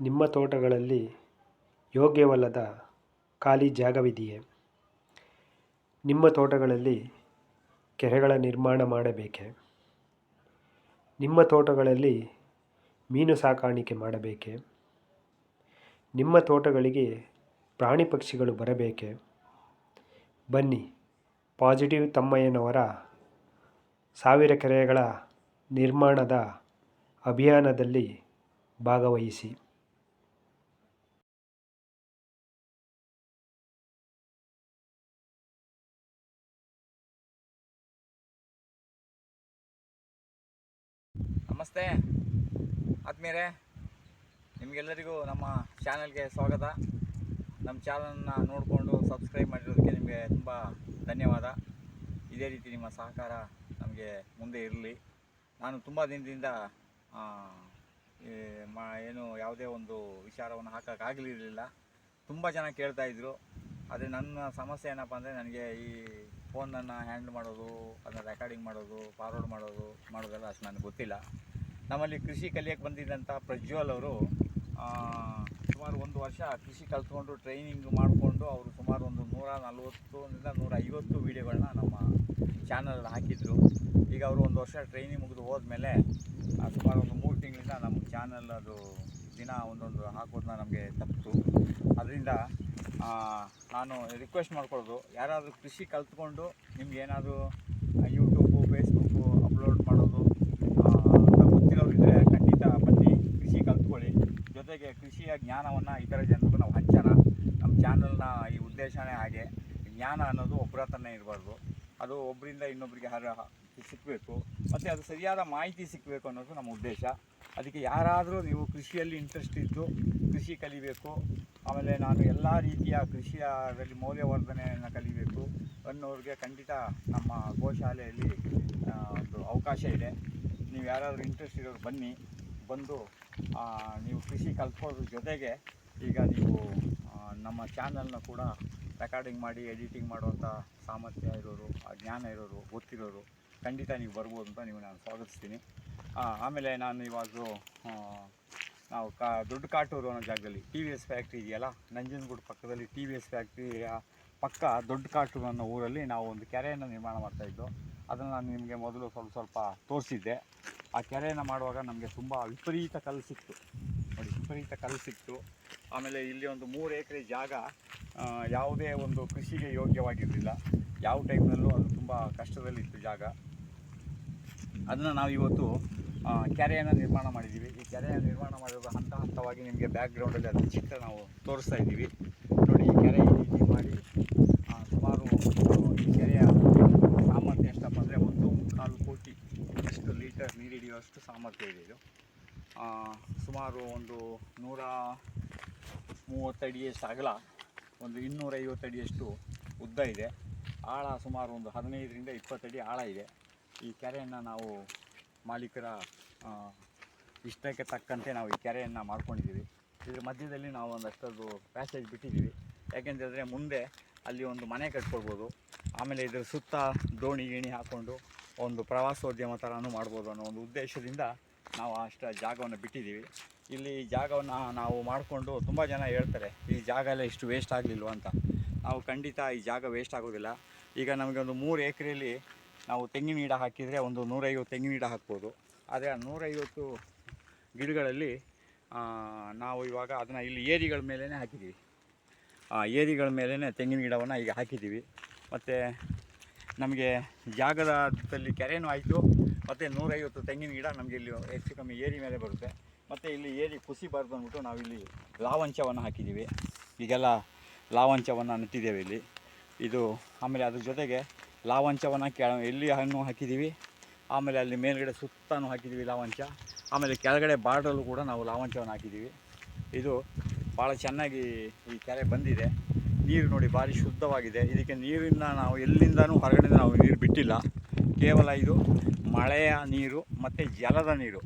ನಿಮ್ಮ ತೋಟಗಳಲ್ಲಿ ಯೋಗ್ಯವಲ್ಲದ ಖಾಲಿ ಜಾಗವಿದೆಯೇ? ನಿಮ್ಮ ತೋಟಗಳಲ್ಲಿ ಕೆರೆಗಳ ನಿರ್ಮಾಣ ಮಾಡಬೇಕೇ? ನಿಮ್ಮ ತೋಟಗಳಲ್ಲಿ ಮೀನು ಸಾಕಾಣಿಕೆ ಮಾಡಬೇಕೇ? ನಿಮ್ಮ ತೋಟಗಳಿಗೆ ಪ್ರಾಣಿ ಪಕ್ಷಿಗಳು ಬರಬೇಕೆ? ಬನ್ನಿ, ಪಾಸಿಟಿವ್ ತಮ್ಮಯ್ಯನವರ ಸಾವಿರ ಕೆರೆಗಳ ನಿರ್ಮಾಣದ ಅಭಿಯಾನದಲ್ಲಿ ಭಾಗವಹಿಸಿ. ನಮಸ್ತೆ. ಆತ್ಮೀಯರೇ, ನಿಮಗೆಲ್ಲರಿಗೂ ನಮ್ಮ ಚಾನಲ್ಗೆ ಸ್ವಾಗತ. ನಮ್ಮ ಚಾನಲ್ನ ನೋಡಿಕೊಂಡು ಸಬ್ಸ್ಕ್ರೈಬ್ ಮಾಡಿರೋದಕ್ಕೆ ನಿಮಗೆ ತುಂಬ ಧನ್ಯವಾದ. ಇದೇ ರೀತಿ ನಿಮ್ಮ ಸಹಕಾರ ನಮಗೆ ಮುಂದೆ ಇರಲಿ. ನಾನು ತುಂಬ ದಿನದಿಂದ ಏನು ಯಾವುದೇ ಒಂದು ವಿಚಾರವನ್ನು ಹಾಕೋಕ್ಕಾಗಲಿರಲಿಲ್ಲ ತುಂಬ ಜನ ಕೇಳ್ತಾಯಿದ್ರು ಆದರೆ ನನ್ನ ಸಮಸ್ಯೆ ಏನಪ್ಪ ಅಂದರೆ ನನಗೆ ಈ ಫೋನನ್ನು ಹ್ಯಾಂಡ್ ಮಾಡೋದು, ಅದನ್ನು ರೆಕಾರ್ಡಿಂಗ್ ಮಾಡೋದು, ಫಾರ್ವರ್ಡ್ ಮಾಡೋದು, ಮಾಡೋದೆಲ್ಲ ಅಷ್ಟು ನನಗೆ ಗೊತ್ತಿಲ್ಲ. ನಮ್ಮಲ್ಲಿ ಕೃಷಿ ಕಲಿಯಕ್ಕೆ ಬಂದಿದ್ದಂಥ ಪ್ರಜ್ವಲ್ ಅವರು ಸುಮಾರು ಒಂದು ವರ್ಷ ಕೃಷಿ ಕಲ್ತ್ಕೊಂಡು ಟ್ರೈನಿಂಗ್ ಮಾಡಿಕೊಂಡು ಅವರು ಸುಮಾರು ಒಂದು ನೂರ ನಲ್ವತ್ತರಿಂದ ನೂರ ಐವತ್ತು ವೀಡಿಯೋಗಳನ್ನ ನಮ್ಮ ಚಾನಲಲ್ಲಿ ಹಾಕಿದ್ರು. ಈಗ ಅವರು ಒಂದು ವರ್ಷ ಟ್ರೈನಿಂಗ್ ಮುಗಿದು ಹೋದ್ಮೇಲೆ ಸುಮಾರು ಒಂದು ಮೂರು ತಿಂಗಳಿಂದ ನಮ್ಮ ಚಾನಲ್ ಅದು ದಿನ ಒಂದೊಂದು ಹಾಕೋದನ್ನ ನಮಗೆ ತಪ್ಪಿತು. ಅದರಿಂದ ನಾನು ರಿಕ್ವೆಸ್ಟ್ ಮಾಡ್ಕೊಳ್ಳೋದು ಯಾರಾದರೂ ಕೃಷಿ ಕಲ್ತ್ಕೊಂಡು ನಿಮ್ಗೆ ಏನಾದರೂ ಯೂಟ್ಯೂಬು ಫೇಸ್ಬುಕ್ಕು ಅಪ್ಲೋಡ್ ಮಾಡೋದು ಆ, ಅಂತ ಗೊತ್ತಿರೋರಿದ್ರೆ ಖಂಡಿತ ಬನ್ನಿ ಕೃಷಿ ಕಲ್ತ್ಕೊಳ್ಳಿ ಜೊತೆಗೆ ಕೃಷಿಯ ಜ್ಞಾನವನ್ನು ಇತರ ಜನರಿಗೂ ನಾವು ಹಂಚೋಣ ನಮ್ಮ ಚಾನಲ್ನ ಈ ಉದ್ದೇಶನೇ ಹಾಗೆ. ಜ್ಞಾನ ಅನ್ನೋದು ಒಬ್ಬರ ಹತ್ರನೇ ಇರಬಾರ್ದು. ಅದು ಒಬ್ಬರಿಂದ ಇನ್ನೊಬ್ಬರಿಗೆ ಹರ ಸಿಕ್ಕಬೇಕು ಮತ್ತು ಅದು ಸರಿಯಾದ ಮಾಹಿತಿ ಸಿಕ್ಕಬೇಕು ಅನ್ನೋದು ನಮ್ಮ ಉದ್ದೇಶ. ಅದಕ್ಕೆ ಯಾರಾದರೂ ನೀವು ಕೃಷಿಯಲ್ಲಿ ಇಂಟ್ರೆಸ್ಟ್ ಇದ್ದು ಕೃಷಿ ಕಲಿಬೇಕು. ಆಮೇಲೆ ನಾನು ಎಲ್ಲ ರೀತಿಯ ಕೃಷಿಯಲ್ಲಿ ಮೌಲ್ಯವರ್ಧನೆಯನ್ನು ಕಲಿಬೇಕು ಅನ್ನೋರಿಗೆ ಖಂಡಿತ ನಮ್ಮ ಗೋಶಾಲೆಯಲ್ಲಿ ಒಂದು ಅವಕಾಶ ಇದೆ. ನೀವು ಯಾರಾದರೂ ಇಂಟ್ರೆಸ್ಟ್ ಇರೋರು ಬನ್ನಿ. ಬಂದು ನೀವು ಕೃಷಿ ಕಲ್ತ್ಕೊಳ್ಳೋದ್ರ ಜೊತೆಗೆ ಈಗ ನೀವು ನಮ್ಮ ಚಾನಲ್ನ ಕೂಡ ರೆಕಾರ್ಡಿಂಗ್ ಮಾಡಿ ಎಡಿಟಿಂಗ್ ಮಾಡುವಂಥ ಸಾಮರ್ಥ್ಯ ಇರೋರು, ಆ ಜ್ಞಾನ ಇರೋರು, ಗೊತ್ತಿರೋರು, ಖಂಡಿತ ನೀವು ಬರ್ಬೋದು ಅಂತ ನೀವು ನಾನು ಸ್ವಾಗತಿಸ್ತೀನಿ. ಆಮೇಲೆ ನಾನು ಇವಾಗ ನಾವು ಕಾ, ದೊಡ್ಡ ಕಾಟೂರು ಅನ್ನೋ ಜಾಗದಲ್ಲಿ ಟಿ ವಿ ಎಸ್ ಫ್ಯಾಕ್ಟ್ರಿ ಇದೆಯಲ್ಲ, ನಂಜನಗೂಡು ಪಕ್ಕದಲ್ಲಿ ಟಿ ವಿ ಎಸ್ ಫ್ಯಾಕ್ಟ್ರಿಯ ಪಕ್ಕ ದೊಡ್ಡ ಕಾಟೂರು ಅನ್ನೋ ಊರಲ್ಲಿ ನಾವು ಒಂದು ಕೆರೆಯನ್ನು ನಿರ್ಮಾಣ ಮಾಡ್ತಾಯಿದ್ದು ಅದನ್ನು ನಾನು ನಿಮಗೆ ಮೊದಲು ಸ್ವಲ್ಪ ಸ್ವಲ್ಪ ತೋರಿಸಿದ್ದೆ. ಆ ಕೆರೆಯನ್ನು ಮಾಡುವಾಗ ನಮಗೆ ತುಂಬ ವಿಪರೀತ ಕಲ್ಲು ಸಿಕ್ತು. ನೋಡಿ, ವಿಪರೀತ ಕಲ್ಲು ಸಿಕ್ತು. ಆಮೇಲೆ ಇಲ್ಲಿ ಒಂದು ಮೂರು ಎಕರೆ ಜಾಗ ಯಾವುದೇ ಒಂದು ಕೃಷಿಗೆ ಯೋಗ್ಯವಾಗಿರಲಿಲ್ಲ. ಯಾವ ಟೈಮ್ನಲ್ಲೂ ಅದು ತುಂಬ ಕಷ್ಟದಲ್ಲಿತ್ತು ಜಾಗ. ಅದನ್ನು ನಾವು ಇವತ್ತು ಕೆರೆಯನ್ನು ನಿರ್ಮಾಣ ಮಾಡಿದ್ದೀವಿ ಈ ಕೆರೆಯ ನಿರ್ಮಾಣ ಮಾಡಿರೋದು ಹಂತ ಹಂತವಾಗಿ ನಿಮಗೆ ಬ್ಯಾಕ್ಗ್ರೌಂಡಲ್ಲಿ ಅದರ ಚಿತ್ರ ನಾವು ತೋರಿಸ್ತಾ ಇದ್ದೀವಿ. ನೋಡಿ, ಈ ಕೆರೆ ಈ ರೀತಿ ಮಾಡಿ ಸುಮಾರು ಈ ಕೆರೆಯ ಸಾಮರ್ಥ್ಯ ಎಷ್ಟಪ್ಪ ಅಂದರೆ ಒಂದು ಮುಕ್ಕಾಲು ಕೋಟಿ ಅಷ್ಟು ಲೀಟರ್ ನೀರು ಹಿಡಿಯುವಷ್ಟು ಸಾಮರ್ಥ್ಯ ಇದೆ ಇದು. ಸುಮಾರು ಒಂದು ನೂರ ಮೂವತ್ತಡಿಯಷ್ಟು ಅಗಲ, ಒಂದು ಇನ್ನೂರೈವತ್ತು ಅಡಿಯಷ್ಟು ಉದ್ದ ಇದೆ. ಆಳ ಸುಮಾರು ಒಂದು ಹದಿನೈದರಿಂದ ಇಪ್ಪತ್ತಡಿ ಆಳ ಇದೆ. ಈ ಕೆರೆಯನ್ನು ನಾವು ಮಾಲೀಕರ ಇಷ್ಟಕ್ಕೆ ತಕ್ಕಂತೆ ನಾವು ಈ ಕೆರೆಯನ್ನು ಮಾಡ್ಕೊಂಡಿದ್ದೀವಿ. ಇದ್ರ ಮಧ್ಯದಲ್ಲಿ ನಾವು ಒಂದಷ್ಟೊಂದು ಪ್ಯಾಸೇಜ್ ಬಿಟ್ಟಿದ್ದೀವಿ. ಯಾಕೆಂತೇಳಿದ್ರೆ ಮುಂದೆ ಅಲ್ಲಿ ಒಂದು ಮನೆ ಕಟ್ಕೊಳ್ಬೋದು. ಆಮೇಲೆ ಇದರ ಸುತ್ತ ದೋಣಿ ಗಿಣಿ ಹಾಕ್ಕೊಂಡು ಒಂದು ಪ್ರವಾಸೋದ್ಯಮ ಥರನೂ ಮಾಡ್ಬೋದು ಅನ್ನೋ ಒಂದು ಉದ್ದೇಶದಿಂದ ನಾವು ಅಷ್ಟು ಜಾಗವನ್ನು ಬಿಟ್ಟಿದ್ದೀವಿ. ಇಲ್ಲಿ ಜಾಗವನ್ನು ನಾವು ಮಾಡಿಕೊಂಡು ತುಂಬ ಜನ ಹೇಳ್ತಾರೆ, ಈ ಜಾಗ ಎಲ್ಲ ಇಷ್ಟು ವೇಸ್ಟ್ ಆಗಲಿಲ್ವ ಅಂತ. ನಾವು ಖಂಡಿತ ಈ ಜಾಗ ವೇಸ್ಟ್ ಆಗೋದಿಲ್ಲ. ಈಗ ನಮಗೆ ಒಂದು ಮೂರು ಎಕರೆಯಲ್ಲಿ ನಾವು ತೆಂಗಿನ ಗಿಡ ಹಾಕಿದರೆ ಒಂದು ನೂರೈವತ್ತು ತೆಂಗಿನ ಗಿಡ ಹಾಕ್ಬೋದು. ಆದರೆ ಆ ನೂರೈವತ್ತು ಗಿಡಗಳಲ್ಲಿ ನಾವು ಇವಾಗ ಅದನ್ನು ಇಲ್ಲಿ ಏರಿಗಳ ಮೇಲೇ ಹಾಕಿದ್ದೀವಿ. ಆ ಏರಿಗಳ ಮೇಲೇ ತೆಂಗಿನ ಗಿಡವನ್ನು ಈಗ ಹಾಕಿದ್ದೀವಿ. ಮತ್ತು ನಮಗೆ ಜಾಗದಲ್ಲಿ ಕೆರೆಯೂ ಆಯಿತು. ಮತ್ತು ನೂರೈವತ್ತು ತೆಂಗಿನ ಗಿಡ ನಮಗೆ ಇಲ್ಲಿ ಹೆಚ್ಚು ಕಮ್ಮಿ ಏರಿ ಮೇಲೆ ಬರುತ್ತೆ. ಮತ್ತು ಇಲ್ಲಿ ಏರಿ ಕುಸಿ ಬಾರ್ದು ಅಂದ್ಬಿಟ್ಟು ನಾವಿಲ್ಲಿ ಲಾವಂಚವನ್ನು ಹಾಕಿದ್ದೀವಿ. ಈಗೆಲ್ಲ ಲಾವಂಚವನ್ನು ನೆಟ್ಟಿದ್ದೇವೆ ಇಲ್ಲಿ. ಇದು ಆಮೇಲೆ ಅದ್ರ ಜೊತೆಗೆ ಲಾವಂಚವನ್ನು ಕೆ ಇಲ್ಲಿ ಹಣ್ಣು ಹಾಕಿದ್ದೀವಿ, ಆಮೇಲೆ ಅಲ್ಲಿ ಮೇಲ್ಗಡೆ ಸುತ್ತಾನು ಹಾಕಿದ್ದೀವಿ ಲಾವಂಚ. ಆಮೇಲೆ ಕೆಳಗಡೆ ಬಾರ್ಡಲ್ಲೂ ಕೂಡ ನಾವು ಲಾವಂಚವನ್ನು ಹಾಕಿದ್ದೀವಿ. ಇದು ಭಾಳ ಚೆನ್ನಾಗಿ ಈ ಕೆರೆ ಬಂದಿದೆ. ನೀರು ನೋಡಿ ಭಾರಿ ಶುದ್ಧವಾಗಿದೆ. ಇದಕ್ಕೆ ನೀರಿನ ನಾವು ಎಲ್ಲಿಂದನೂ ಹೊರಗಡೆಯಿಂದ ನಾವು ನೀರು ಬಿಟ್ಟಿಲ್ಲ. ಕೇವಲ ಇದು ಮಳೆಯ ನೀರು ಮತ್ತು ಜಲದ ನೀರು.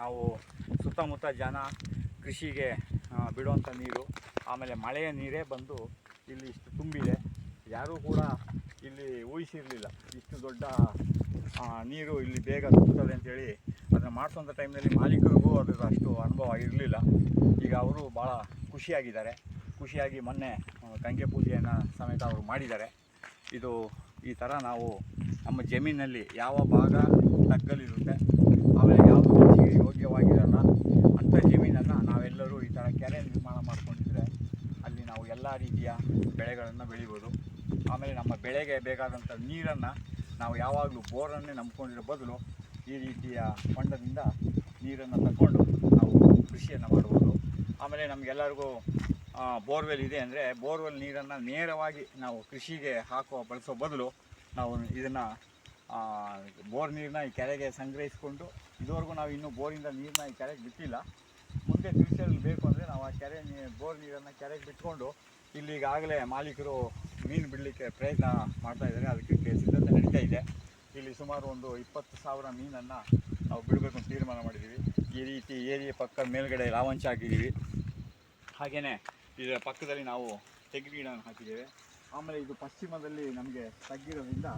ನಾವು ಸುತ್ತಮುತ್ತ ಜನ ಕೃಷಿಗೆ ಬಿಡುವಂಥ ನೀರು, ಆಮೇಲೆ ಮಳೆಯ ನೀರೇ ಬಂದು ಇಲ್ಲಿ ಇಷ್ಟು ತುಂಬಿದೆ. ಯಾರೂ ಕೂಡ ಇಲ್ಲಿ ಊಹಿಸಿರಲಿಲ್ಲ ಇಷ್ಟು ದೊಡ್ಡ ನೀರು ಇಲ್ಲಿ ಬೇಗ ತುಂಬುತ್ತದೆ ಅಂತೇಳಿ ಅದನ್ನು ಮಾಡಿಸುವಂಥ ಟೈಮ್ನಲ್ಲಿ ಮಾಲೀಕರಿಗೂ ಅದರ ಅಷ್ಟು ಅನುಭವ ಇರಲಿಲ್ಲ. ಈಗ ಅವರು ಭಾಳ ಖುಷಿಯಾಗಿದ್ದಾರೆ. ಖುಷಿಯಾಗಿ ಮೊನ್ನೆ ಗಂಗೆ ಪೂಜೆಯನ್ನು ಸಮೇತ ಅವರು ಮಾಡಿದ್ದಾರೆ. ಇದು ಈ ಥರ ನಾವು ನಮ್ಮ ಜಮೀನಲ್ಲಿ ಯಾವ ಭಾಗ ತಗ್ಗಲಿರುತ್ತೆ, ಆಮೇಲೆ ಯಾವ ಕೃಷಿಗೆ ಯೋಗ್ಯವಾಗಿರಲ್ಲ ಅಂಥ ಜಮೀನನ್ನು ನಾವೆಲ್ಲರೂ ಈ ಥರ ಕೆರೆ ನಿರ್ಮಾಣ ಮಾಡ್ಕೊಂಡಿದ್ರೆ ಅಲ್ಲಿ ನಾವು ಎಲ್ಲ ರೀತಿಯ ಬೆಳೆಗಳನ್ನು ಬೆಳಿಬೋದು. ಆಮೇಲೆ ನಮ್ಮ ಬೆಳೆಗೆ ಬೇಕಾದಂಥ ನೀರನ್ನು ನಾವು ಯಾವಾಗಲೂ ಬೋರನ್ನೇ ನಂಬ್ಕೊಂಡಿರೋ ಬದಲು ಈ ರೀತಿಯ ಹೊಂಡದಿಂದ ನೀರನ್ನು ತಗೊಂಡು ನಾವು ಕೃಷಿಯನ್ನು ಮಾಡ್ಬೋದು. ಆಮೇಲೆ ನಮಗೆಲ್ಲರಿಗೂ ಬೋರ್ವೆಲ್ ಇದೆ ಅಂದರೆ ಬೋರ್ವೆಲ್ ನೀರನ್ನು ನೇರವಾಗಿ ನಾವು ಕೃಷಿಗೆ ಹಾಕುವ ಬಳಸೋ ಬದಲು ನಾವು ಇದನ್ನು ಬೋರ್ ನೀರನ್ನ ಈ ಕೆರೆಗೆ ಸಂಗ್ರಹಿಸಿಕೊಂಡು ಇದುವರೆಗೂ ನಾವು ಇನ್ನೂ ಬೋರಿಂದ ನೀರನ್ನ ಈ ಕೆರೆಗೆ ಬಿಟ್ಟಿಲ್ಲ. ಮುಂದೆ ಫ್ಯೂಚರಲ್ಲಿ ಬೇಕು ಅಂದರೆ ನಾವು ಆ ಕೆರೆ ನೀ, ಬೋರ್ ನೀರನ್ನು ಕೆರೆಗೆ ಬಿಟ್ಕೊಂಡು ಇಲ್ಲಿ ಈಗಾಗಲೇ ಮಾಲೀಕರು ಮೀನು ಬಿಡಲಿಕ್ಕೆ ಪ್ರಯತ್ನ ಮಾಡ್ತಾ ಇದ್ದಾರೆ. ಅದಕ್ಕೆ ಸಿದ್ಧತೆ ನಡೀತಾ ಇದೆ. ಇಲ್ಲಿ ಸುಮಾರು ಒಂದು ಇಪ್ಪತ್ತು ಸಾವಿರ ಮೀನನ್ನು ನಾವು ಬಿಡಬೇಕು ಅಂತ ತೀರ್ಮಾನ ಮಾಡಿದ್ದೀವಿ. ಈ ರೀತಿ ಏರಿಯ ಪಕ್ಕ ಮೇಲುಗಡೆ ಲಾವಂಚ ಹಾಕಿದ್ದೀವಿ ಹಾಗೆಯೇ ಇದರ ಪಕ್ಕದಲ್ಲಿ ನಾವು ತೆಗ್ಗಿ ಗಿಡವನ್ನು ಹಾಕಿದ್ದೇವೆ. ಆಮೇಲೆ ಇದು ಪಶ್ಚಿಮದಲ್ಲಿ ನಮಗೆ ತಗ್ಗಿರೋದ್ರಿಂದ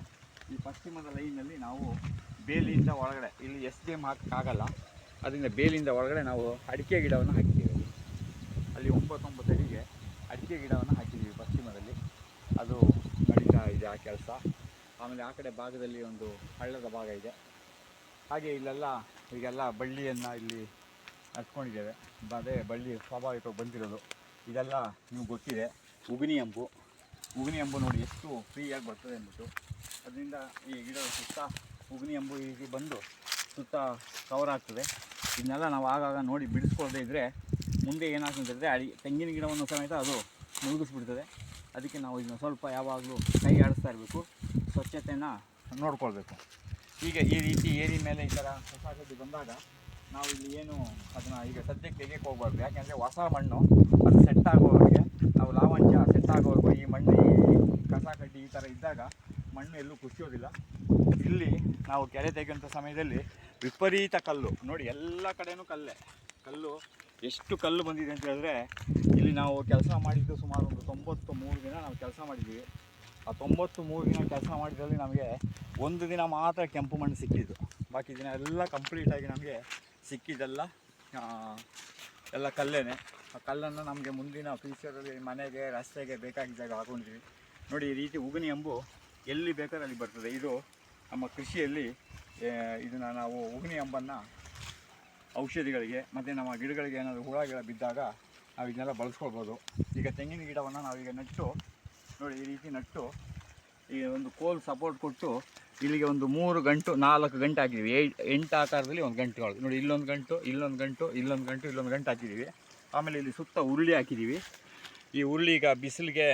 ಈ ಪಶ್ಚಿಮದ ಲೈನಲ್ಲಿ ನಾವು ಬೇಲಿಯಿಂದ ಒಳಗಡೆ, ಇಲ್ಲಿ ಎಸ್ ಡಿ ಎಂ ಹಾಕೋಕ್ಕಾಗಲ್ಲ ಅದರಿಂದ ಬೇಲಿಯಿಂದ ಒಳಗಡೆ ನಾವು ಅಡಿಕೆ ಗಿಡವನ್ನು ಹಾಕಿದ್ದೇವೆ. ಅಲ್ಲಿ ಒಂಬತ್ತೊಂಬತ್ತು ಅಡಿಗೆ ಅಡಿಕೆ ಗಿಡವನ್ನು ಹಾಕಿದ್ದೀವಿ ಪಶ್ಚಿಮದಲ್ಲಿ. ಅದು ನಡೀತಾ ಇದೆ ಆ ಕೆಲಸ. ಆಮೇಲೆ ಆ ಕಡೆ ಭಾಗದಲ್ಲಿ ಒಂದು ಹಳ್ಳದ ಭಾಗ ಇದೆ. ಹಾಗೆ ಇಲ್ಲೆಲ್ಲ ಈಗೆಲ್ಲ ಬಳ್ಳಿಯನ್ನು ಇಲ್ಲಿ ಹಚ್ಕೊಂಡಿದ್ದೇವೆ ಅದೇ ಬಳ್ಳಿ ಸ್ವಾಭಾವಿಕವಾಗಿ ಬಂದಿರೋದು. ಇದೆಲ್ಲ ನೀವು ಗೊತ್ತಿದೆ. ಉಗಿನಿ ಅಂಬು. ಉಗಿನಿ ಅಂಬು ನೋಡಿ ಎಷ್ಟು ಫ್ರೀಯಾಗಿ ಬರ್ತದೆ ಅಂದ್ಬಿಟ್ಟು. ಅದರಿಂದ ಈ ಗಿಡ ಸುತ್ತ ಉಗಿನಿ ಅಂಬು ಹೀಗೆ ಬಂದು ಸುತ್ತ ಕವರ್ ಆಗ್ತದೆ. ಇದನ್ನೆಲ್ಲ ನಾವು ಆಗಾಗ ನೋಡಿ ಬಿಡಿಸ್ಕೊಳ್ದೇ ಇದ್ದರೆ ಮುಂದೆ ಏನಾಗ್ತದೆ ಅಡಿ ತೆಂಗಿನ ಗಿಡವನ್ನು ಸಮೇತ ಅದು ಮುಳುಗಿಸ್ಬಿಡ್ತದೆ. ಅದಕ್ಕೆ ನಾವು ಇದನ್ನ ಸ್ವಲ್ಪ ಯಾವಾಗಲೂ ಕೈ ಆಡಿಸ್ತಾ ಇರಬೇಕು. ಸ್ವಚ್ಛತೆಯನ್ನು ನೋಡ್ಕೊಳ್ಬೇಕು. ಈಗ ಈ ರೀತಿ ಏರಿ ಮೇಲೆ ಈ ಥರ ಹೊಸ ಬಂದಾಗ ನಾವು ಇಲ್ಲಿ ಏನು ಅದನ್ನು ಈಗ ಸದ್ಯಕ್ಕೆ ತೆಗೆಯಕ್ಕೆ ಹೋಗ್ಬಾರ್ದು. ಯಾಕೆಂದರೆ ಹೊಸ ಮಣ್ಣು, ಅದು ಸೆಟ್ ಆಗೋವರೆಗೆ ನಾವು ಲಾವಂಚ ಸೆಟ್ ಆಗೋವರೆಗೂ ಈ ಮಣ್ಣು ಕಸ ಕಡ್ಡಿ ಈ ಥರ ಇದ್ದಾಗ ಮಣ್ಣು ಎಲ್ಲೂ ಕುಸಿಯೋದಿಲ್ಲ. ಇಲ್ಲಿ ನಾವು ಕೆರೆ ತೆಗೆಯುವಂಥ ಸಮಯದಲ್ಲಿ ವಿಪರೀತ ಕಲ್ಲು. ನೋಡಿ, ಎಲ್ಲ ಕಡೆನೂ ಕಲ್ಲೇ. ಕಲ್ಲು, ಎಷ್ಟು ಕಲ್ಲು ಬಂದಿದೆ ಅಂತ ಹೇಳಿದ್ರೆ, ಇಲ್ಲಿ ನಾವು ಕೆಲಸ ಮಾಡಿದ್ದು ಸುಮಾರು ಒಂದು ತೊಂಬತ್ತು ಮೂರು ದಿನ ನಾವು ಕೆಲಸ ಮಾಡಿದ್ದೀವಿ ಆ ತೊಂಬತ್ತು ಮೂರು ದಿನ ಕೆಲಸ ಮಾಡಿದ್ರಲ್ಲಿ ನಮಗೆ ಒಂದು ದಿನ ಮಾತ್ರ ಕೆಂಪು ಮಣ್ಣು ಸಿಕ್ಕಿದ್ದು. ಬಾಕಿ ದಿನ ಎಲ್ಲ ಕಂಪ್ಲೀಟಾಗಿ ನಮಗೆ ಸಿಕ್ಕಿದ್ದೆಲ್ಲ ಆ, ಎಲ್ಲ ಕಲ್ಲೇನೆ. ಆ ಕಲ್ಲನ್ನು ನಮಗೆ ಮುಂದಿನ ಫ್ಯೂಚರಲ್ಲಿ ಮನೆಗೆ ರಸ್ತೆಗೆ ಬೇಕಾಗಿದ್ದಾಗ ಹಾಕೊಂಡಿದ್ವಿ. ನೋಡಿ ಈ ರೀತಿ ಉಗುನಿ ಎಂಬು ಎಲ್ಲಿ ಬೇಕಾದ್ರೆ ಅಲ್ಲಿ ಬರ್ತದೆ. ಇದು ನಮ್ಮ ಕೃಷಿಯಲ್ಲಿ ಇದನ್ನು ನಾವು ಉಗುನಿ ಎಂಬನ್ನು ಔಷಧಿಗಳಿಗೆ ಮತ್ತು ನಮ್ಮ ಗಿಡಗಳಿಗೆ ಏನಾದರೂ ಹುಳ ಬಿದ್ದಾಗ ನಾವು ಇದನ್ನೆಲ್ಲ ಬಳಸ್ಕೊಳ್ಬೋದು. ಈಗ ತೆಂಗಿನ ಗಿಡವನ್ನು ನಾವೀಗ ನೆಟ್ಟು ನೋಡಿ ಈ ರೀತಿ ನೆಟ್ಟು ಈ ಒಂದು ಕೋಲ್ ಸಪೋರ್ಟ್ ಕೊಟ್ಟು ಇಲ್ಲಿಗೆ ಒಂದು ಮೂರು ಗಂಟು, ನಾಲ್ಕು ಗಂಟೆ ಹಾಕಿದ್ದೀವಿ. ಎಂಟು ಆಕಾರದಲ್ಲಿ ಒಂದು ಗಂಟೆ ಒಳಗೆ. ನೋಡಿ, ಇಲ್ಲೊಂದು ಗಂಟು ಇಲ್ಲೊಂದು ಗಂಟು ಇಲ್ಲೊಂದು ಗಂಟು ಇಲ್ಲೊಂದು ಗಂಟು ಹಾಕಿದ್ದೀವಿ. ಆಮೇಲೆ ಇಲ್ಲಿ ಸುತ್ತ ಉರುಳಿ ಹಾಕಿದ್ದೀವಿ. ಈ ಉರುಳಿ ಈಗ ಬಿಸಿಲಿಗೆ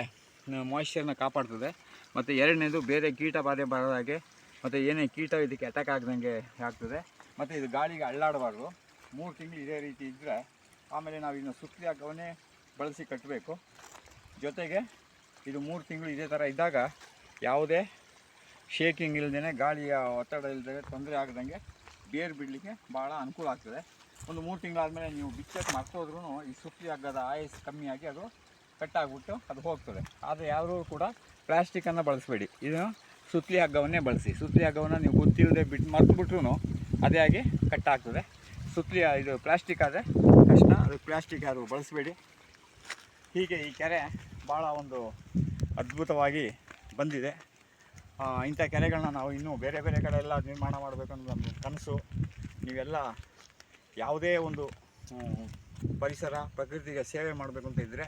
ಮಾಯಿಶ್ಚರ್ನ ಕಾಪಾಡ್ತದೆ. ಮತ್ತು ಎರಡನೇದು ಬೇರೆ ಕೀಟ ಬಾಧೆ ಬರದ ಹಾಗೆ, ಮತ್ತು ಏನೇ ಕೀಟ ಇದಕ್ಕೆ ಅಟ್ಯಾಕ್ ಆಗ್ದಂಗೆ ಆಗ್ತದೆ. ಮತ್ತು ಇದು ಗಾಳಿಗೆ ಅಳ್ಳಾಡಬಾರ್ದು. ಮೂರು ತಿಂಗಳು ಇದೇ ರೀತಿ ಇದ್ದರೆ ಆಮೇಲೆ ನಾವು ಇನ್ನು ಸುತ್ತಲಿ ಹಾಕವನ್ನೇ ಬಳಸಿ ಕಟ್ಟಬೇಕು. ಜೊತೆಗೆ, ಇದು ಮೂರು ತಿಂಗಳು ಇದೇ ಥರ ಇದ್ದಾಗ, ಯಾವುದೇ ಶೇಕಿಂಗ್ ಇಲ್ಲದೇ ಗಾಳಿಯ ಒತ್ತಡ ಇಲ್ಲದೆ ತೊಂದರೆ ಆಗದಂಗೆ ಬೇರು ಬಿಡಲಿಕ್ಕೆ ಭಾಳ ಅನುಕೂಲ ಆಗ್ತದೆ. ಒಂದು ಮೂರು ತಿಂಗಳಾದಮೇಲೆ ನೀವು ಬಿಚ್ಚಕ್ಕೆ ಮರ್ತೋದ್ರೂ ಈ ಸುತ್ತಲಿ ಹಗ್ಗದ ಆಯಸ್ ಕಮ್ಮಿಯಾಗಿ ಅದು ಕಟ್ಟಾಗ್ಬಿಟ್ಟು ಅದು ಹೋಗ್ತದೆ. ಆದರೆ ಯಾರೂ ಕೂಡ ಪ್ಲ್ಯಾಸ್ಟಿಕನ್ನು ಬಳಸಬೇಡಿ. ಇದು ಸುತ್ತಲಿ ಹಗ್ಗವನ್ನೇ ಬಳಸಿ. ಸುತ್ತಲಿ ಹಗ್ಗವನ್ನು ನೀವು ಗೊತ್ತಿಲ್ಲದೆ ಬಿಟ್ಟು ಮರ್ತು ಬಿಟ್ರೂ ಅದೇ ಆಗಿ ಕಟ್ಟಾಗ್ತದೆ ಸುತ್ತಲಿ ಇದು ಪ್ಲಾಸ್ಟಿಕ್ ಆದರೆ ಕಷ್ಟ ಅದು ಪ್ಲಾಸ್ಟಿಕ್ ಯಾರು ಬಳಸಬೇಡಿ. ಹೀಗೆ ಈ ಕೆರೆ ಭಾಳ ಒಂದು ಅದ್ಭುತವಾಗಿ ಬಂದಿದೆ. ಇಂಥ ಕೆರೆಗಳನ್ನ ನಾವು ಇನ್ನೂ ಬೇರೆ ಬೇರೆ ಕಡೆ ಎಲ್ಲ ನಿರ್ಮಾಣ ಮಾಡಬೇಕು ಅನ್ನೋದು ನಮ್ಮ ಕನಸು. ನೀವೆಲ್ಲ ಯಾವುದೇ ಒಂದು ಪರಿಸರ, ಪ್ರಕೃತಿಗೆ ಸೇವೆ ಮಾಡಬೇಕು ಅಂತ ಇದ್ದರೆ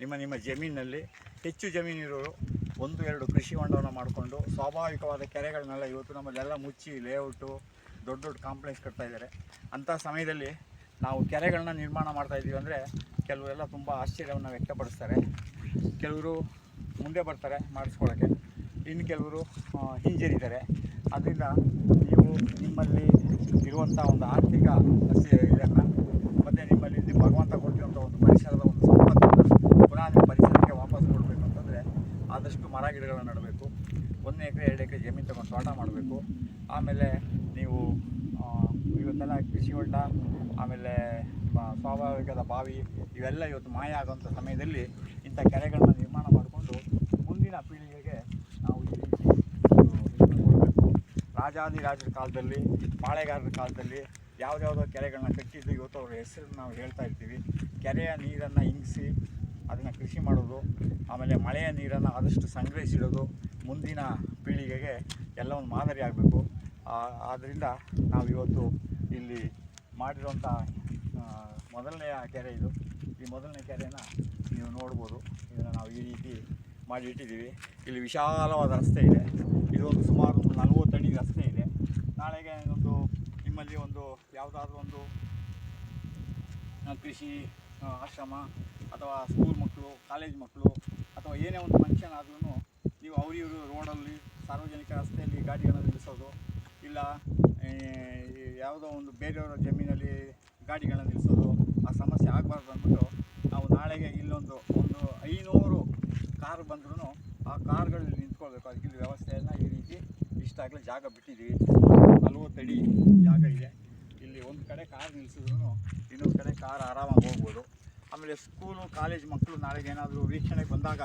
ನಿಮ್ಮ ನಿಮ್ಮ ಜಮೀನಿನಲ್ಲಿ ಹೆಚ್ಚು ಜಮೀನಿರೋರು ಒಂದು, ಎರಡು ಕೃಷಿ ಹೊಂಡವನ್ನು ಮಾಡಿಕೊಂಡು ಸ್ವಾಭಾವಿಕವಾದ ಕೆರೆಗಳನ್ನೆಲ್ಲ ಇವತ್ತು ನಮ್ಮಲ್ಲೆಲ್ಲ ಮುಚ್ಚಿ ಲೇಔಟು, ದೊಡ್ಡ ದೊಡ್ಡ ಕಾಂಪ್ಲೆಕ್ಸ್ ಕಟ್ತಾ ಇದ್ದಾರೆ. ಅಂಥ ಸಮಯದಲ್ಲಿ ನಾವು ಕೆರೆಗಳನ್ನ ನಿರ್ಮಾಣ ಮಾಡ್ತಾ ಇದ್ದೀವಿ ಅಂದರೆ ಕೆಲವರೆಲ್ಲ ತುಂಬ ಆಶ್ಚರ್ಯವನ್ನು ವ್ಯಕ್ತಪಡಿಸ್ತಾರೆ. ಕೆಲವರು ಮುಂದೆ ಬರ್ತಾರೆ ಮಾಡಿಸ್ಕೊಳ್ಳೋಕ್ಕೆ. ಇನ್ನು ಕೆಲವರು ಹಿಂಜರಿದ್ದಾರೆ ಅದರಿಂದ ನೀವು ನಿಮ್ಮಲ್ಲಿ ಇರುವಂಥ ಒಂದು ಆರ್ಥಿಕ ಇದನ್ನು ಮತ್ತು ನಿಮ್ಮಲ್ಲಿ ನಿಮ್ಮ ಭಗವಂತ ಕೊಟ್ಟಿರುವಂಥ ಒಂದು ಪರಿಸರದ ಒಂದು ಸಂಪತ್ತು ಪುನಃ ನಿಮ್ಮ ಪರಿಸರಕ್ಕೆ ವಾಪಸ್ ಕೊಡಬೇಕು ಅಂತಂದರೆ ಆದಷ್ಟು ಮರ ಗಿಡಗಳನ್ನು ನೆಡಬೇಕು. ಒಂದು ಎಕರೆ, ಎರಡು ಎಕರೆ ಜಮೀನು ತಗೊಂಡು ತೋಟ ಮಾಡಬೇಕು. ಆಮೇಲೆ ನೀವು ಇವತ್ತೆಲ್ಲ ಕೃಷಿ ಹೊಂಡ, ಆಮೇಲೆ ಸ್ವಾಭಾವಿಕದ ಬಾವಿ, ಇವೆಲ್ಲ ಇವತ್ತು ಮಾಯ ಆಗುವಂಥ ಸಮಯದಲ್ಲಿ ಇಂಥ ಕೆರೆಗಳನ್ನ ನಿರ್ಮಾಣ ಮಾಡಿಕೊಂಡು ಮುಂದಿನ ಪೀಳಿಗೆಗೆ ನಾವು ಈ ರೀತಿ ಇದು ಇದನ್ನ ಕೊಡಬೇಕು ರಾಜಾದಿರಾಜರ ಕಾಲದಲ್ಲಿ, ಪಾಳೆಗಾರರ ಕಾಲದಲ್ಲಿ ಯಾವುದ್ಯಾವುದೋ ಕೆರೆಗಳನ್ನ ಕಟ್ಟಿದ್ದು ಇವತ್ತು ಅವ್ರ ಹೆಸರನ್ನು ನಾವು ಹೇಳ್ತಾ ಇರ್ತೀವಿ. ಕೆರೆಯ ನೀರನ್ನು ಇಂಗಿಸಿ, ಅದನ್ನು ಕೃಷಿ ಮಾಡೋದು, ಆಮೇಲೆ ಮಳೆಯ ನೀರನ್ನು ಆದಷ್ಟು ಸಂಗ್ರಹಿಸಿಡೋದು, ಮುಂದಿನ ಪೀಳಿಗೆಗೆ ಎಲ್ಲ ಒಂದು ಮಾದರಿ ಆಗಬೇಕು. ಆದ್ದರಿಂದ ನಾವು ಇವತ್ತು ಇಲ್ಲಿ ಮಾಡಿರುವಂಥ ಮೊದಲನೆಯ ಕೆರೆ ಇದು. ಈ ಮೊದಲನೇ ಕೆರೆಯನ್ನು ನೀವು ನೋಡ್ಬೋದು. ಇದನ್ನು ನಾವು ಈ ರೀತಿ ಮಾಡಿ ಇಟ್ಟಿದ್ದೀವಿ. ಇಲ್ಲಿ ವಿಶಾಲವಾದ ರಸ್ತೆ ಇದೆ. ಇದು ಒಂದು ಸುಮಾರು ನಲ್ವತ್ತು ಅಡಿ ರಸ್ತೆ ಇದೆ. ನಾಳೆಗೆ ಒಂದು ನಿಮ್ಮಲ್ಲಿ ಒಂದು ಯಾವುದಾದ್ರೂ ಒಂದು ಕೃಷಿ ಆಶ್ರಮ ಅಥವಾ ಸ್ಕೂಲ್ ಮಕ್ಕಳು ಕಾಲೇಜ್ ಮಕ್ಕಳು ಅಥವಾ ಏನೇ ಒಂದು ಫಂಕ್ಷನ್ ಆದ್ರೂ ನೀವು ಅವರಿವರು ರೋಡಲ್ಲಿ ಸಾರ್ವಜನಿಕ ರಸ್ತೆಯಲ್ಲಿ ಗಾಡಿಗಳನ್ನು ನಿಲ್ಲಿಸೋದು ಇಲ್ಲ ಯಾವುದೋ ಒಂದು ಬೇರೆಯವರ ಜಮೀನಲ್ಲಿ ಗಾಡಿಗಳನ್ನು ನಿಲ್ಲಿಸೋದು ಆ ಸಮಸ್ಯೆ ಆಗಬಾರ್ದು ಅಂದ್ಬಿಟ್ಟು ನಾವು ನಾಳೆಗೆ ಇಲ್ಲೊಂದು ಒಂದು ಐನೂರು ಕಾರ್ ಬಂದ್ರೂ ಆ ಕಾರ್ಗಳಲ್ಲಿ ನಿಂತ್ಕೊಳ್ಬೇಕು. ಅದಕ್ಕೆ ಇಲ್ಲಿ ರೀತಿ ಇಷ್ಟಾಗಲೇ ಜಾಗ ಬಿಟ್ಟಿದ್ದೀವಿ ನಲ್ವತ್ತಡಿ ಜಾಗ ಇದೆ. ಇಲ್ಲಿ ಒಂದು ಕಡೆ ಕಾರ್ ನಿಲ್ಲಿಸಿದ್ರು ಇನ್ನೊಂದು ಕಡೆ ಕಾರ್ ಆರಾಮಾಗಿ ಹೋಗ್ಬೋದು. ಆಮೇಲೆ ಸ್ಕೂಲು ಕಾಲೇಜ್ ಮಕ್ಕಳು ನಾಳೆಗೆ ಏನಾದರೂ ವೀಕ್ಷಣೆಗೆ ಬಂದಾಗ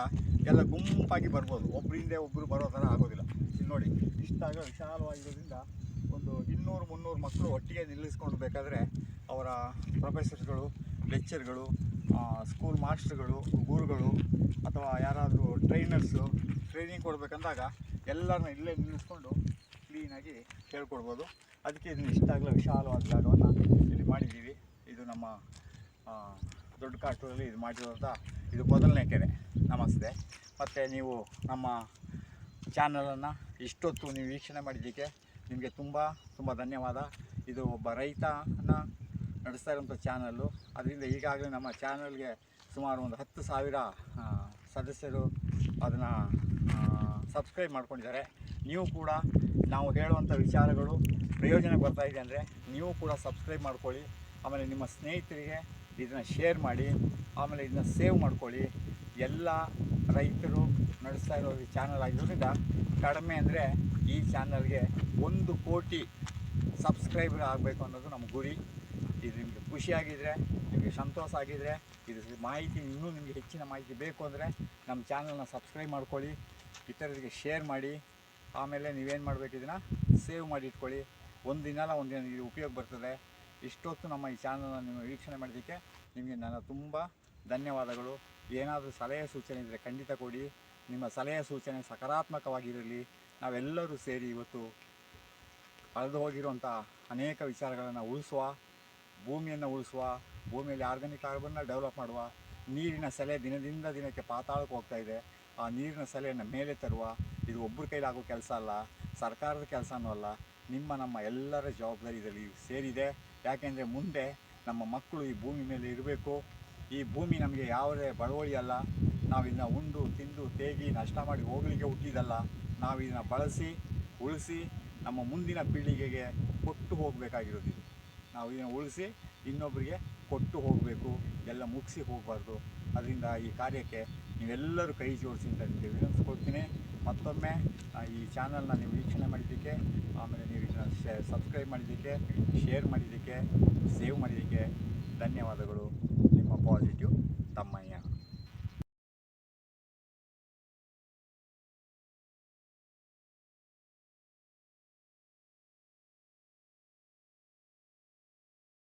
ಎಲ್ಲ ಗುಂಪಾಗಿ ಬರ್ಬೋದು. ಒಬ್ಬರಿಂದ ಒಬ್ಬರು ಬರೋ ಥರ ಆಗೋದಿಲ್ಲ. ಇಲ್ಲಿ ನೋಡಿ ಇಷ್ಟಾಗ ವಿಶಾಲವಾಗಿರೋದ್ರಿಂದ ಒಂದು ಇನ್ನೂರು, ಮುನ್ನೂರು ಮಕ್ಕಳು ಒಟ್ಟಿಗೆ ನಿಲ್ಲಿಸ್ಕೊಂಡು ಬೇಕಾದರೆ ಅವರ ಪ್ರೊಫೆಸರ್ಸ್ಗಳು ಲೆಕ್ಚರ್ಗಳು ಸ್ಕೂಲ್ ಮಾಸ್ಟರ್ಗಳು ಗುರುಗಳು ಅಥವಾ ಯಾರಾದರೂ ಟ್ರೈನರ್ಸು ಟ್ರೈನಿಂಗ್ ಕೊಡಬೇಕಂದಾಗ ಎಲ್ಲರನ್ನ ಇಲ್ಲೇ ನಿಲ್ಲಿಸ್ಕೊಂಡು ಕ್ಲೀನಾಗಿ ಹೇಳ್ಕೊಡ್ಬೋದು. ಅದಕ್ಕೆ ಇದನ್ನ ಇಷ್ಟ ಆಗಲ್ಲ ವಿಶಾಲವಾದ ಜಾಗವನ್ನು ಇಲ್ಲಿ ಮಾಡಿದ್ದೀವಿ. ಇದು ನಮ್ಮ ದೊಡ್ಡ ಕಾಟೂರಲ್ಲಿ ಇದು ಮಾಡಿರೋಂಥ ಇದು ಮೊದಲನೇ ಕೆರೆ. ನಮಸ್ತೆ. ಮತ್ತು ನೀವು ನಮ್ಮ ಚಾನಲನ್ನು ಇಷ್ಟೊತ್ತು ನೀವು ವೀಕ್ಷಣೆ ಮಾಡಿದ್ದಕ್ಕೆ ನಿಮಗೆ ತುಂಬ ತುಂಬ ಧನ್ಯವಾದ. ಇದು ಒಬ್ಬ ರೈತನ ನಡೆಸ್ತಾ ಇರುವಂಥ ಚಾನಲ್ಲು ಅದರಿಂದ ಈಗಾಗಲೇ ನಮ್ಮ ಚಾನಲ್ಗೆ ಸುಮಾರು ಒಂದು ಹತ್ತು ಸಾವಿರ ಸದಸ್ಯರು ಅದನ್ನು ಸಬ್ಸ್ಕ್ರೈಬ್ ಮಾಡ್ಕೊಂಡಿದ್ದಾರೆ. ನೀವು ಕೂಡ ನಾವು ಹೇಳುವಂಥ ವಿಚಾರಗಳು ಪ್ರಯೋಜನಕ್ಕೆ ಬರ್ತಾ ಇದೆ ಅಂದರೆ ನೀವು ಕೂಡ ಸಬ್ಸ್ಕ್ರೈಬ್ ಮಾಡ್ಕೊಳ್ಳಿ. ಆಮೇಲೆ ನಿಮ್ಮ ಸ್ನೇಹಿತರಿಗೆ ಇದನ್ನು ಶೇರ್ ಮಾಡಿ, ಆಮೇಲೆ ಇದನ್ನ ಸೇವ್ ಮಾಡ್ಕೊಳ್ಳಿ. ಎಲ್ಲ ರೈತರು ನಡೆಸ್ತಾ ಇರೋ ಈ ಚಾನಲ್ ಆಗಿರೋದ್ರಿಂದ ಕಡಿಮೆ ಅಂದರೆ ಈ ಚಾನಲ್ಗೆ ಒಂದು ಕೋಟಿ ಸಬ್ಸ್ಕ್ರೈಬರ್ ಆಗಬೇಕು ಅನ್ನೋದು ನಮ್ಮ ಗುರಿ. ಇದು ನಿಮಗೆ ಖುಷಿಯಾಗಿದ್ದರೆ ನಿಮಗೆ ಸಂತೋಷ ಆಗಿದ್ದರೆ ಇದು ಮಾಹಿತಿ ಇನ್ನೂ ನಿಮಗೆ ಹೆಚ್ಚಿನ ಮಾಹಿತಿ ಬೇಕು ಅಂದರೆ ನಮ್ಮ ಚಾನಲ್ನ ಸಬ್ಸ್ಕ್ರೈಬ್ ಮಾಡ್ಕೊಳ್ಳಿ. ಇತರರಿಗೆ ಶೇರ್ ಮಾಡಿ, ಆಮೇಲೆ ನೀವೇನು ಮಾಡಬೇಕು ಇದನ್ನು? ಸೇವ್ ಮಾಡಿ ಇಟ್ಕೊಳ್ಳಿ. ಒಂದು ದಿನ ಒಂದು ದಿನ ಇದು ಉಪಯೋಗ ಬರ್ತದೆ. ಇಷ್ಟೊತ್ತು ನಮ್ಮ ಈ ಚಾನಲನ್ನು ನೀವು ವೀಕ್ಷಣೆ ಮಾಡೋದಕ್ಕೆ ನಿಮಗೆ ನನ್ನ ತುಂಬ ಧನ್ಯವಾದಗಳು. ಏನಾದರೂ ಸಲಹೆ ಸೂಚನೆ ಇದ್ದರೆ ಖಂಡಿತ ಕೊಡಿ. ನಿಮ್ಮ ಸಲಹೆ ಸೂಚನೆ ಸಕಾರಾತ್ಮಕವಾಗಿರಲಿ. ನಾವೆಲ್ಲರೂ ಸೇರಿ ಇವತ್ತು ಕಳೆದು ಹೋಗಿರುವಂಥ ಅನೇಕ ವಿಚಾರಗಳನ್ನು ಉಳಿಸುವ, ಭೂಮಿಯನ್ನು ಉಳಿಸುವ, ಭೂಮಿಯಲ್ಲಿ ಆರ್ಗಾನಿಕ್ ಕಾರ್ಬನ್ನ ಡೆವಲಪ್ ಮಾಡುವ, ನೀರಿನ ಸೆಲೆ ದಿನದಿಂದ ದಿನಕ್ಕೆ ಪಾತಾಳಕ್ಕೆ ಹೋಗ್ತಾ ಇದೆ. ಆ ನೀರಿನ ಸಲಹೆಯನ್ನು ಮೇಲೆ ತರುವ, ಇದು ಒಬ್ಬರ ಕೈಲಾಗೋ ಕೆಲಸ ಅಲ್ಲ, ಸರ್ಕಾರದ ಕೆಲಸನೂ ಅಲ್ಲ, ನಿಮ್ಮ ನಮ್ಮ ಎಲ್ಲರ ಜವಾಬ್ದಾರಿ ಇದರಲ್ಲಿ ಸೇರಿದೆ. ಯಾಕೆಂದರೆ ಮುಂದೆ ನಮ್ಮ ಮಕ್ಕಳು ಈ ಭೂಮಿ ಮೇಲೆ ಇರಬೇಕು. ಈ ಭೂಮಿ ನಮಗೆ ಯಾವುದೇ ಬಡವಳಿ ಅಲ್ಲ. ನಾವು ಇದನ್ನ ಉಂಡು, ತಿಂದು, ತೇಗಿ, ನಷ್ಟ ಮಾಡಿ ಹೋಗಲಿಕ್ಕೆ ಹುಟ್ಟಿದಲ್ಲ. ನಾವು ಇದನ್ನು ಬಳಸಿ, ಉಳಿಸಿ ನಮ್ಮ ಮುಂದಿನ ಪೀಳಿಗೆಗೆ ಕೊಟ್ಟು ಹೋಗಬೇಕಾಗಿರೋದು ನಾವು ಇದನ್ನು ಉಳಿಸಿ ಇನ್ನೊಬ್ಬರಿಗೆ ಕೊಟ್ಟು ಹೋಗಬೇಕು. ಎಲ್ಲ ಮುಗಿಸಿ ಹೋಗಬಾರ್ದು. ಅದರಿಂದ ಈ ಕಾರ್ಯಕ್ಕೆ ನೀವೆಲ್ಲರೂ ಕೈ ಜೋಡಿಸಿ ಅಂತ ನಿಮಗೆ ವಿನಂತಿಸ್ಕೊಡ್ತೀನಿ. ಮತ್ತೊಮ್ಮೆ ಈ ಚಾನಲ್ನ ನೀವು ವೀಕ್ಷಣೆ ಮಾಡಿದ್ದಕ್ಕೆ, ಆಮೇಲೆ ನೀವು ಇದನ್ನು ಸಬ್ಸ್ಕ್ರೈಬ್ ಮಾಡಿದ್ದಕ್ಕೆ, ಶೇರ್ ಮಾಡಿದ್ದಕ್ಕೆ, ಸೇವ್ ಮಾಡಿದ್ದಕ್ಕೆ ಧನ್ಯವಾದಗಳು. ನಿಮ್ಮ ಪಾಸಿಟಿವ್ ತಮ್ಮಯ್ಯ.